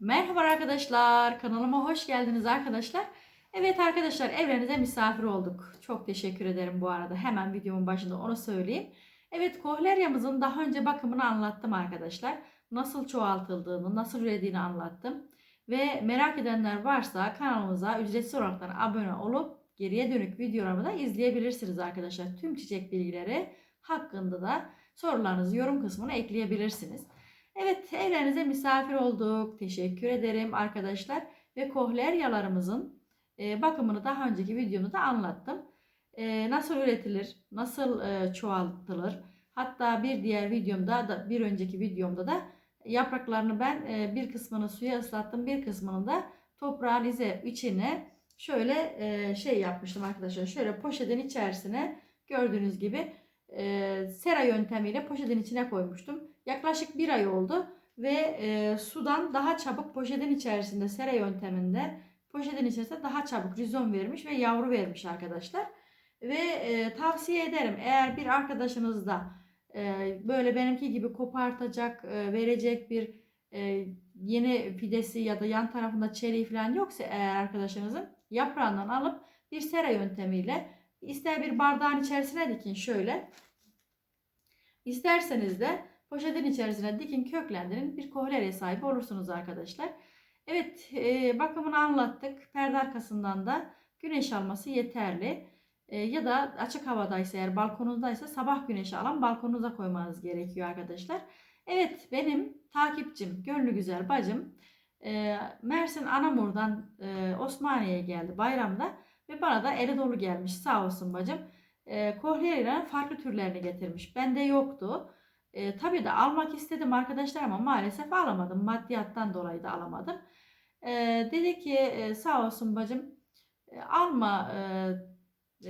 Merhaba arkadaşlar, kanalıma hoş geldiniz arkadaşlar. Evet arkadaşlar, evlerinize misafir olduk. Çok teşekkür ederim bu arada. Hemen videomun başında onu söyleyeyim. Evet, kohleryamızın daha önce bakımını anlattım arkadaşlar. Nasıl çoğaltıldığını, nasıl ürediğini anlattım. Ve merak edenler varsa kanalımıza ücretsiz olarak abone olup geriye dönük videolarımı da izleyebilirsiniz arkadaşlar. Tüm çiçek bilgileri hakkında da sorularınızı yorum kısmına ekleyebilirsiniz. Evet evlerinize misafir olduk. Teşekkür ederim arkadaşlar. Ve kohleryalarımızın e, bakımını daha önceki videomda da anlattım. E, nasıl üretilir, nasıl e, çoğaltılır. Hatta bir diğer videomda da bir önceki videomda da yapraklarını ben bir kısmını suya ıslattım. Bir kısmını da toprağın içine şöyle şey yapmıştım arkadaşlar. Şöyle poşetin içerisine gördüğünüz gibi e, sera yöntemiyle poşetin içine koymuştum. Yaklaşık bir ay oldu ve e, sudan daha çabuk poşetin içerisinde sera yönteminde poşetin içerisinde daha çabuk rizom vermiş ve yavru vermiş arkadaşlar. Ve e, tavsiye ederim eğer bir arkadaşınız da e, böyle benimki gibi kopartacak, e, verecek bir e, yeni fidesi ya da yan tarafında çeliği falan yoksa eğer arkadaşınızın yaprağından alıp bir sera yöntemiyle ister bir bardağın içerisine dikin şöyle. İsterseniz de poşetin içerisine dikin köklendirin bir kohlerya sahibi olursunuz arkadaşlar. Evet e, bakımını anlattık. Perde arkasından da güneş alması yeterli. E, ya da açık havadaysa eğer balkonuzdaysa sabah güneşi alan balkonunuza koymanız gerekiyor arkadaşlar. Evet benim takipçim gönlü güzel bacım e, Mersin Anamur'dan e, Osmaniye'ye geldi bayramda ve bana da eli dolu gelmiş sağ olsun bacım. E, kohlerya farklı türlerini getirmiş. Bende yoktu. E, tabii de almak istedim arkadaşlar ama maalesef alamadım. Maddiyattan dolayı da alamadım. E, dedi ki e, sağ olsun bacım e, alma e,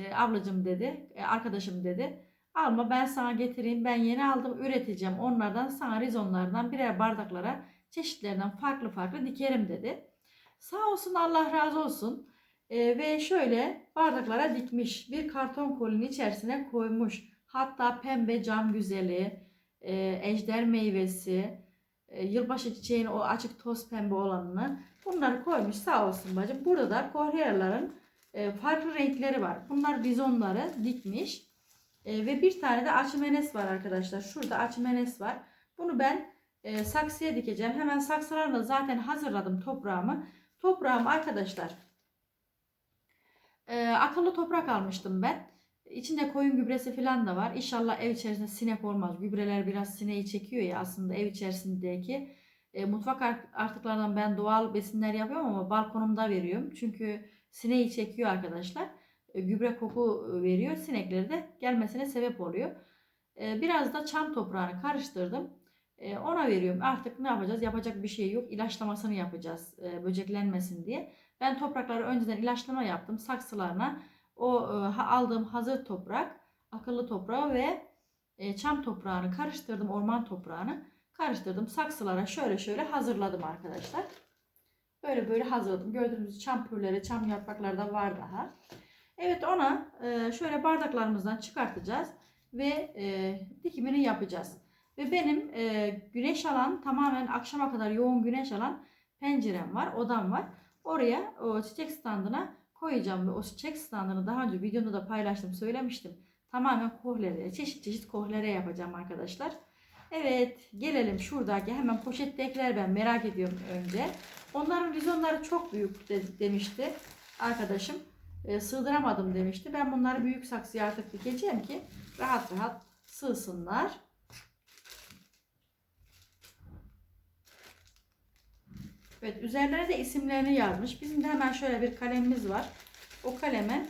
e, ablacım dedi, e, arkadaşım dedi. Alma ben sana getireyim. Ben yeni aldım üreteceğim. Onlardan sana rizonlardan birer bardaklara çeşitlerinden farklı farklı dikerim dedi. Sağ olsun Allah razı olsun. E, ve şöyle bardaklara dikmiş. Bir karton kolinin içerisine koymuş. Hatta pembe cam güzeli, e, ejder meyvesi, e, yılbaşı çiçeğinin o açık toz pembe olanını bunları koymuş sağ olsun bacım. Burada da kohleryaların e, farklı renkleri var. Bunlar bizonları dikmiş. E, ve bir tane de açmenes var arkadaşlar. Şurada açmenes var. Bunu ben e, saksıya dikeceğim. Hemen saksılarla zaten hazırladım toprağımı. Toprağım arkadaşlar e, akıllı toprak almıştım ben. İçinde koyun gübresi falan da var. İnşallah ev içerisinde sinek olmaz. Gübreler biraz sineği çekiyor ya aslında ev içerisindeki. E, mutfak artıklarından ben doğal besinler yapıyorum ama balkonumda veriyorum. Çünkü sineği çekiyor arkadaşlar. E, gübre koku veriyor. Sinekleri de gelmesine sebep oluyor. E, biraz da çam toprağını karıştırdım. E, ona veriyorum. Artık ne yapacağız? Yapacak bir şey yok. İlaçlamasını yapacağız. E, böceklenmesin diye. Ben toprakları önceden ilaçlama yaptım. Saksılarına o e, aldığım hazır toprak, akıllı toprağı ve e, çam toprağını karıştırdım, orman toprağını karıştırdım. Saksılara şöyle şöyle hazırladım arkadaşlar. Böyle böyle hazırladım. Gördüğünüz çam pürleri, çam yaprakları da var daha. Evet ona e, şöyle bardaklarımızdan çıkartacağız ve dikimini yapacağız. Ve benim güneş alan tamamen akşama kadar yoğun güneş alan pencerem var, odam var. Oraya o çiçek standına koyacağım ve o çiçek standını daha önce videomda da paylaştım söylemiştim. Tamamen kohlere, çeşit çeşit kohlere yapacağım arkadaşlar. Evet gelelim şuradaki hemen poşettekiler ben merak ediyorum önce. Onların vizonları çok büyük de, demişti arkadaşım. E, sığdıramadım demişti. Ben bunları büyük saksıya artık dikeceğim ki rahat rahat sığsınlar. Evet üzerlerine de isimlerini yazmış. Bizim de hemen şöyle bir kalemimiz var. O kaleme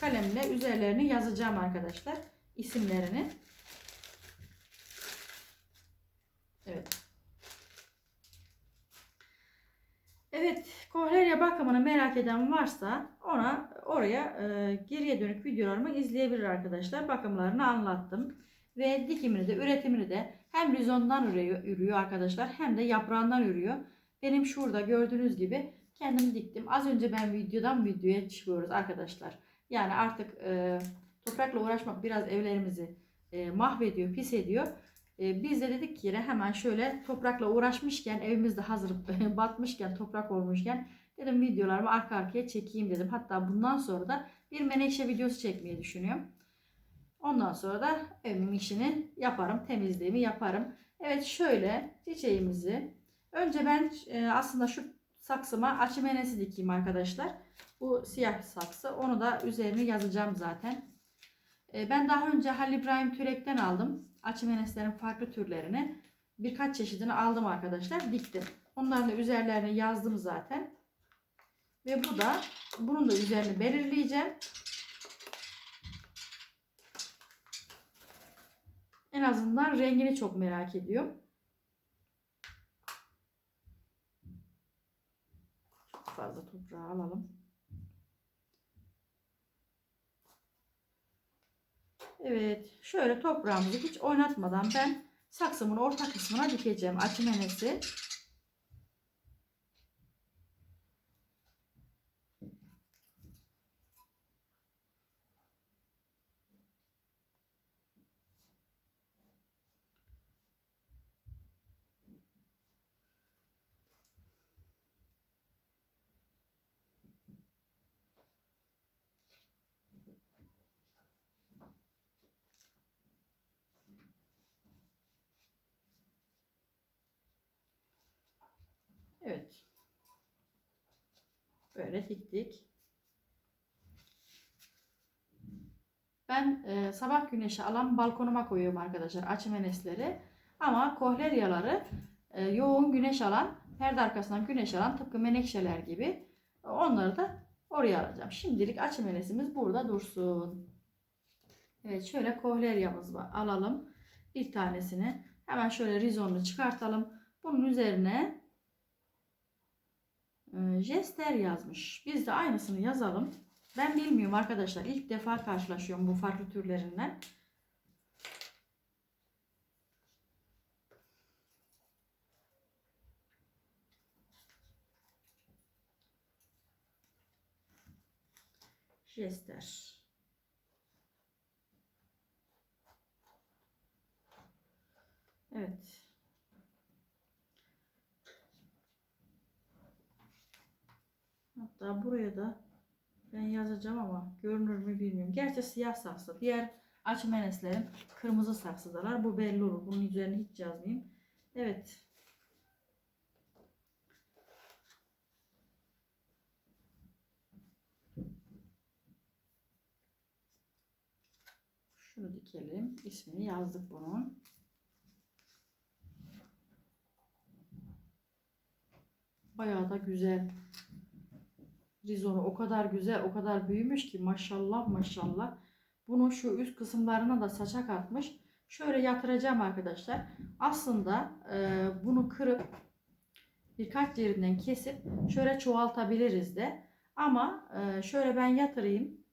kalemle üzerlerini yazacağım arkadaşlar. isimlerini. Evet. Evet, kohlerya bakımını merak eden varsa ona oraya e, geriye dönük videolarımı izleyebilir arkadaşlar. Bakımlarını anlattım. Ve dikimini de üretimini de hem rizondan ürüyor, ürüyor arkadaşlar hem de yaprağından ürüyor. Benim şurada gördüğünüz gibi kendim diktim. Az önce ben videodan videoya çıkıyoruz arkadaşlar. Yani artık e, toprakla uğraşmak biraz evlerimizi e, mahvediyor, pis ediyor. E, biz de dedik ki hemen şöyle toprakla uğraşmışken evimizde hazır batmışken toprak olmuşken dedim videolarımı arka arkaya çekeyim dedim. Hatta bundan sonra da bir menekşe videosu çekmeyi düşünüyorum. Ondan sonra da evimin işini yaparım. Temizliğimi yaparım. Evet şöyle çiçeğimizi önce ben e, aslında şu saksıma açımenesi dikeyim arkadaşlar. Bu siyah saksı. Onu da üzerine yazacağım zaten. E, ben daha önce Halil İbrahim Türek'ten aldım. Açımeneslerin farklı türlerini. Birkaç çeşidini aldım arkadaşlar. Diktim. Onların da üzerlerine yazdım zaten. Ve bu da bunun da üzerini belirleyeceğim. En azından rengini çok merak ediyorum. Çok fazla toprağı alalım. Evet, şöyle toprağımızı hiç oynatmadan ben saksımın orta kısmına dikeceğim açımenesi. Evet. Böyle diktik. Ben e, sabah güneşi alan balkonuma koyuyorum arkadaşlar açımenesleri. Ama kohleryaları e, yoğun güneş alan, perde arkasından güneş alan tıpkı menekşeler gibi onları da oraya alacağım. Şimdilik açımenesimiz burada dursun. Evet şöyle kohleryamız var. Alalım bir tanesini. Hemen şöyle rizonunu çıkartalım. Bunun üzerine e, jester yazmış. Biz de aynısını yazalım. Ben bilmiyorum arkadaşlar. İlk defa karşılaşıyorum bu farklı türlerinden. Jester. Evet. Hatta buraya da ben yazacağım ama görünür mü bilmiyorum. Gerçi siyah saksı. Diğer açmeneslerin kırmızı saksıdalar. Bu belli olur. Bunun üzerine hiç yazmayayım. Evet. Şunu dikelim. İsmini yazdık bunun. Bayağı da güzel. Rizonu o kadar güzel, o kadar büyümüş ki maşallah maşallah. Bunu şu üst kısımlarına da saçak atmış. Şöyle yatıracağım arkadaşlar. Aslında e, bunu kırıp birkaç yerinden kesip şöyle çoğaltabiliriz de. Ama e, şöyle ben yatırayım.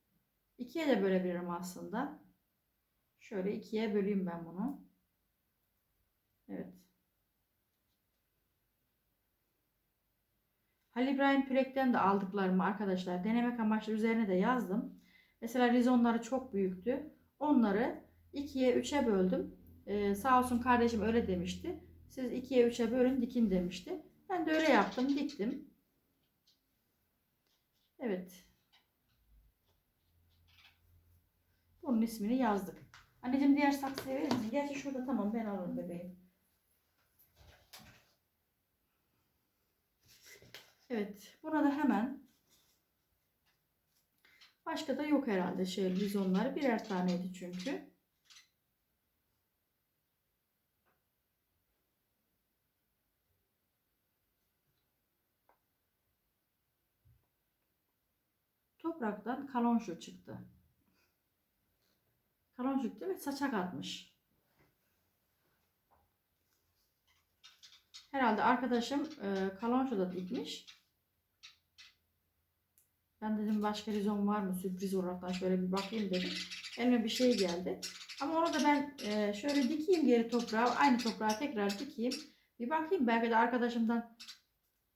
İkiye de bölebilirim aslında. Şöyle ikiye böleyim ben bunu. Evet. Halil İbrahim Pürek'ten de aldıklarımı arkadaşlar denemek amaçlı üzerine de yazdım. Mesela rizonları çok büyüktü. Onları 2'ye 3'e böldüm. Ee, sağ olsun kardeşim öyle demişti. Siz 2'ye 3'e bölün dikin demişti. Ben de öyle yaptım diktim. Evet. Bunun ismini yazdık. Anneciğim diğer saksıya verir misin? Gerçi şurada tamam ben alırım bebeğim. Evet. Buna da hemen başka da yok herhalde şey rizonları. Birer taneydi çünkü. Topraktan kalonşu çıktı. Kalonşu değil mi? Saçak atmış. Herhalde arkadaşım e, kalonşu da dikmiş. Ben dedim başka rizon var mı sürpriz olarak şöyle bir bakayım dedim. Elime bir şey geldi. Ama onu da ben e, şöyle dikeyim geri toprağa. Aynı toprağa tekrar dikeyim. Bir bakayım belki de arkadaşımdan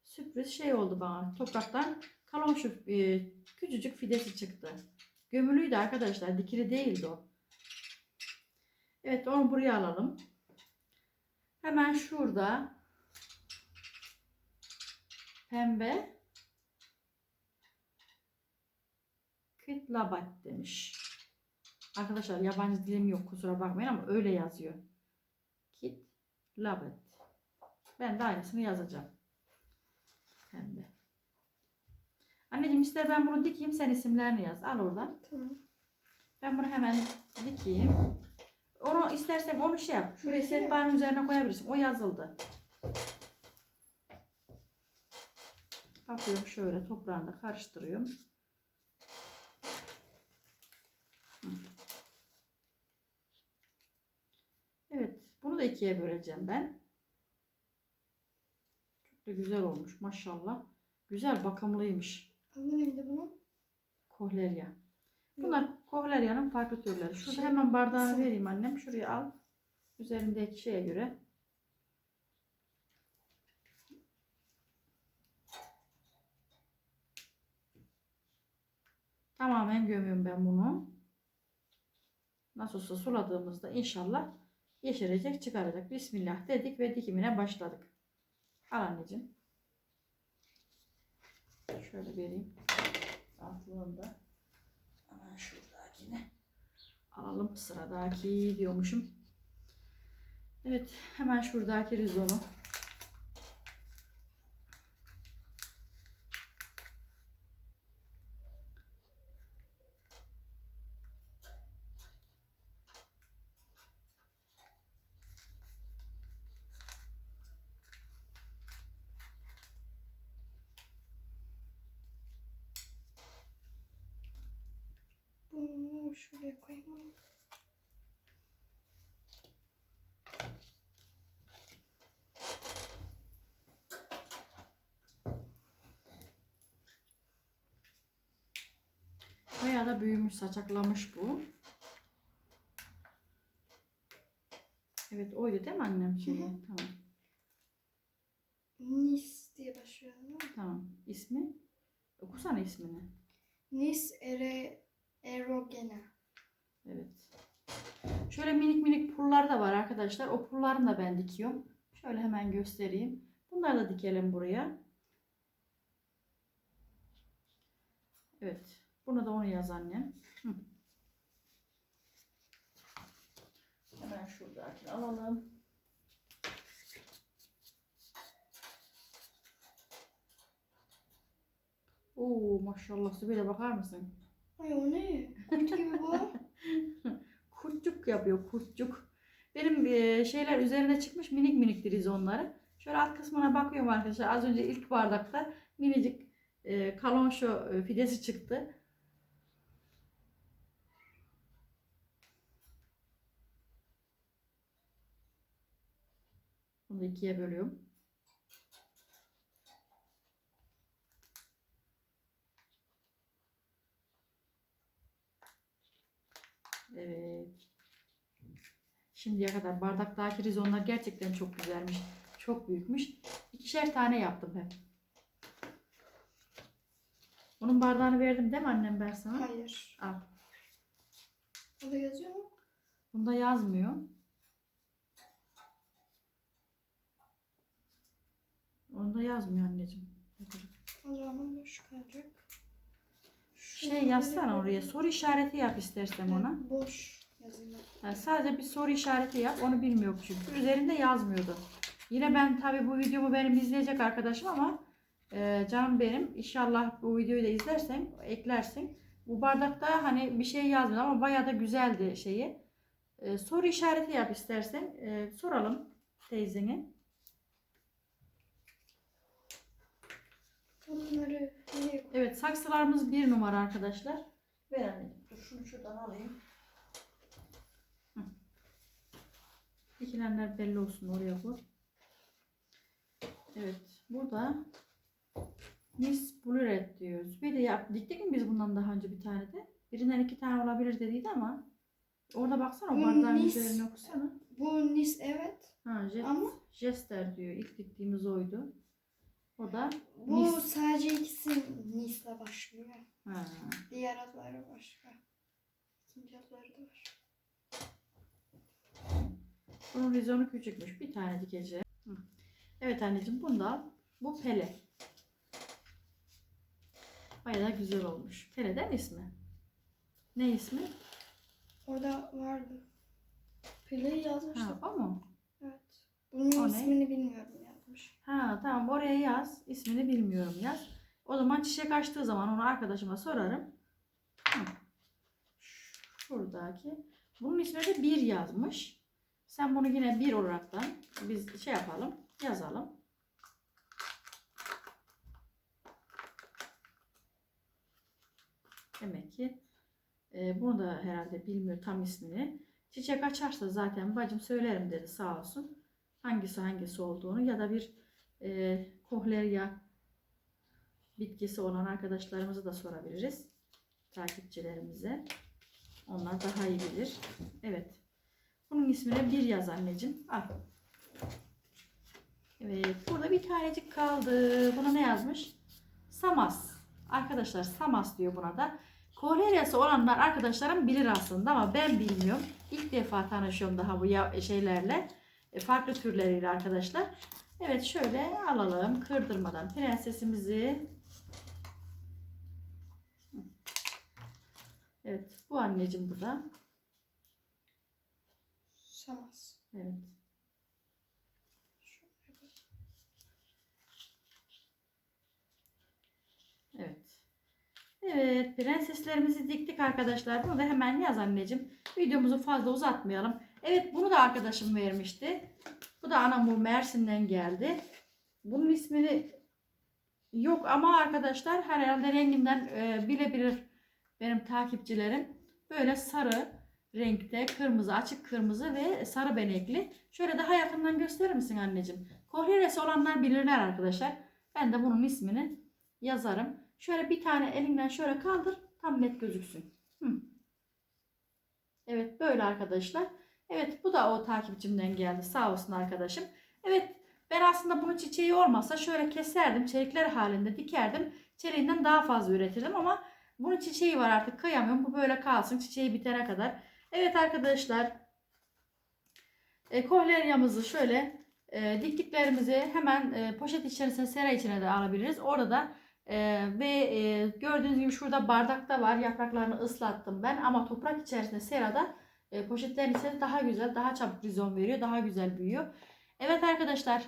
sürpriz şey oldu bana. Topraktan kalonşu e, küçücük fidesi çıktı. Gömülüydü arkadaşlar. Dikili değildi o. Evet onu buraya alalım. Hemen şurada pembe Kit Labat demiş. Arkadaşlar yabancı dilim yok kusura bakmayın ama öyle yazıyor. Kit Labat. Ben de aynısını yazacağım. Pembe. Anneciğim ister ben bunu dikeyim sen isimlerini yaz. Al oradan. Tamam. Ben bunu hemen dikeyim. Onu istersen onu şey yap. Şuraya sehpanın üzerine koyabilirsin. O yazıldı. Bakıyorum şöyle toprağını da karıştırıyorum. Hı. Evet. Bunu da ikiye böleceğim ben. Çok da güzel olmuş maşallah. Güzel bakımlıymış. Adı neydi bunun? Kohlerya. Bunlar kohlerya'nın farklı türleri. Şurada Şey, hemen bardağını sen- vereyim annem. Şuraya al. Üzerindeki şeye göre. Tamamen gömüyorum ben bunu. Nasıl olsa suladığımızda inşallah yeşerecek çıkaracak. Bismillah dedik ve dikimine başladık. Al anneciğim. Şöyle vereyim. Altlığında. Hemen şuradakini alalım. Sıradaki diyormuşum. Evet. Hemen şuradaki rizonu. Bunu şuraya koyayım. Bayağı da büyümüş, saçaklamış bu. Evet oydu değil mi annem? Hı hı. Tamam. Nis diye başlıyor? Tamam. İsmi? Okusana ismini. Nis ere erogena. Evet. Şöyle minik minik pullar da var arkadaşlar. O pullarını da ben dikiyorum. Şöyle hemen göstereyim. Bunları da dikelim buraya. Evet. Buna da onu yaz annem. Hı. Hemen şuradakini alalım. Oo maşallah Sübeyde bakar mısın? Ay o ne? Kurt gibi bu. Kurtçuk yapıyor kurtçuk. Benim e, şeyler üzerine çıkmış minik minik drizonları. Şöyle alt kısmına bakıyorum arkadaşlar. Az önce ilk bardakta minicik e, kalonşo e, fidesi çıktı. Bunu ikiye bölüyorum. Evet. Şimdiye kadar bardaktaki rizonlar gerçekten çok güzelmiş. Çok büyükmüş. İkişer tane yaptım hep. Bunun bardağını verdim değil mi annem ben sana? Hayır. Al. Burada yazıyor mu? Bunda yazmıyor. Onda yazmıyor anneciğim. O zaman boş kalacak. Şey yazsana oraya. Soru işareti yap istersen ona. Boş yazayım. Yani sadece bir soru işareti yap. Onu bilmiyor çünkü. Üzerinde yazmıyordu. Yine ben tabi bu videomu benim izleyecek arkadaşım ama e, canım benim inşallah bu videoyu da izlersen eklersin. Bu bardakta hani bir şey yazmıyor ama bayağı da güzeldi şeyi. E, soru işareti yap istersen. E, soralım teyzene. Bunları nereye koyayım? Evet saksılarımız bir numara arkadaşlar. Ver anneciğim. Dur şunu şuradan alayım. Hı. Dikilenler belli olsun oraya koy. Evet. Burada Miss Blue Red diyoruz. Bir de yap, diktik mi biz bundan daha önce bir tane de? Birinden iki tane olabilir dediydi ama orada baksana o bardağın Miss- üzerine okusana. Bu Nis evet. Ha, jest, Ama- Jester diyor. İlk diktiğimiz oydu. O da Bu Nis. sadece ikisi Nis'le başlıyor. ha, Diğer adları başka. İkinci adları da var. Bunun vizyonu küçükmüş. Bir tane dikeceğim. Hı. Evet anneciğim bunu da al. Bu Pele. Bayağı güzel olmuş. Pele değil mi ismi? Ne ismi? Orada vardı. Pele'yi yazmıştım. Ha, o mu? Evet. Bunun O ne? ismini bilmiyorum yazmış. Ha tamam oraya yaz. İsmini bilmiyorum yaz. O zaman çiçek açtığı zaman onu arkadaşıma sorarım. Hı. Şuradaki. Bunun ismi de bir yazmış. Sen bunu yine bir olaraktan biz şey yapalım. Yazalım. Demek ki e, bunu da herhalde bilmiyor tam ismini. Çiçek açarsa zaten bacım söylerim dedi sağ olsun. Hangisi hangisi olduğunu ya da bir e, kohlerya bitkisi olan arkadaşlarımızı da sorabiliriz. Takipçilerimize. Onlar daha iyi bilir. Evet. Bunun ismine bir yaz anneciğim. Al. Evet. Burada bir tanecik kaldı. Buna ne yazmış? Samas. Arkadaşlar Samas diyor buna da. Kohleryası olanlar arkadaşlarım bilir aslında ama ben bilmiyorum. İlk defa tanışıyorum daha bu şeylerle. E, Farklı türleriyle arkadaşlar. Evet şöyle alalım kırdırmadan prensesimizi. Evet bu anneciğim bu da. Samas. Evet. Evet. Evet prenseslerimizi diktik arkadaşlar. Bunu da hemen yaz anneciğim. Videomuzu fazla uzatmayalım. Evet bunu da arkadaşım vermişti. Bu da anam Mersin'den geldi. Bunun ismini yok ama arkadaşlar herhalde renginden e, bilebilir benim takipçilerim. Böyle sarı renkte kırmızı açık kırmızı ve sarı benekli. Şöyle daha yakından gösterir misin anneciğim? Kohliresi olanlar bilirler arkadaşlar. Ben de bunun ismini yazarım. Şöyle bir tane elinden şöyle kaldır tam net gözüksün. Hı. Evet böyle arkadaşlar. Evet bu da o takipçimden geldi. Sağ olsun arkadaşım. Evet ben aslında bunun çiçeği olmasa şöyle keserdim. Çelikler halinde dikerdim. Çeliğinden daha fazla üretirdim ama bunun çiçeği var artık kıyamıyorum. Bu böyle kalsın çiçeği bitene kadar. Evet arkadaşlar. E, kohleryamızı şöyle e, diktiklerimizi hemen e, poşet içerisine sera içine de alabiliriz. Orada da e, ve e, gördüğünüz gibi şurada bardakta var. Yapraklarını ıslattım ben ama toprak içerisinde serada e, poşetlerin içerisinde daha güzel, daha çabuk rizon veriyor. Daha güzel büyüyor. Evet arkadaşlar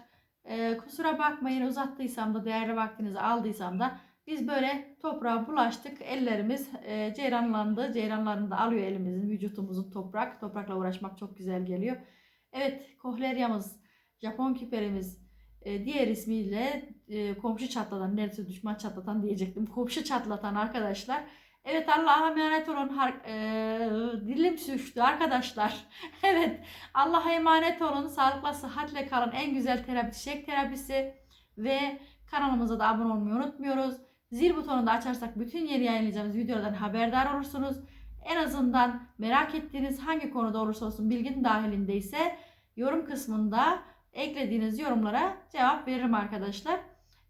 e, kusura bakmayın uzattıysam da değerli vaktinizi aldıysam da biz böyle toprağa bulaştık. Ellerimiz e, ceyranlandı. Ceyranlarını da alıyor elimizin, vücutumuzun toprak. Toprakla uğraşmak çok güzel geliyor. Evet, kohleryamız, Japon kiperimiz, e, diğer ismiyle e, komşu çatlatan, neredeyse düşman çatlatan diyecektim. Komşu çatlatan arkadaşlar. Evet Allah'a emanet olun. Har- e, dilim sürçtü arkadaşlar. evet Allah'a emanet olun. Sağlıkla sıhhatle kalın. En güzel terapi çiçek terapisi. Ve kanalımıza da abone olmayı unutmuyoruz. Zil butonunu da açarsak bütün yeni yayınlayacağımız videolardan haberdar olursunuz. En azından merak ettiğiniz hangi konuda olursa olsun bilginin dahilindeyse yorum kısmında eklediğiniz yorumlara cevap veririm arkadaşlar.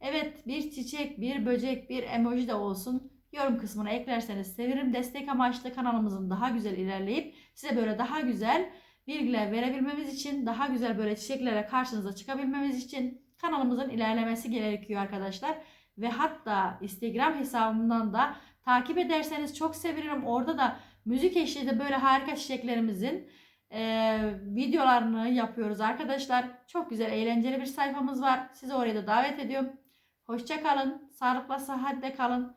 Evet bir çiçek, bir böcek, bir emoji de olsun yorum kısmına eklerseniz sevinirim. Destek amaçlı kanalımızın daha güzel ilerleyip size böyle daha güzel bilgiler verebilmemiz için, daha güzel böyle çiçeklere karşınıza çıkabilmemiz için kanalımızın ilerlemesi gerekiyor arkadaşlar. Ve hatta Instagram hesabımdan da takip ederseniz çok sevinirim. Orada da müzik eşliğinde böyle harika çiçeklerimizin e, videolarını yapıyoruz arkadaşlar. Çok güzel eğlenceli bir sayfamız var. Sizi oraya da davet ediyorum. Hoşça kalın. Sağlıkla sıhhatle kalın.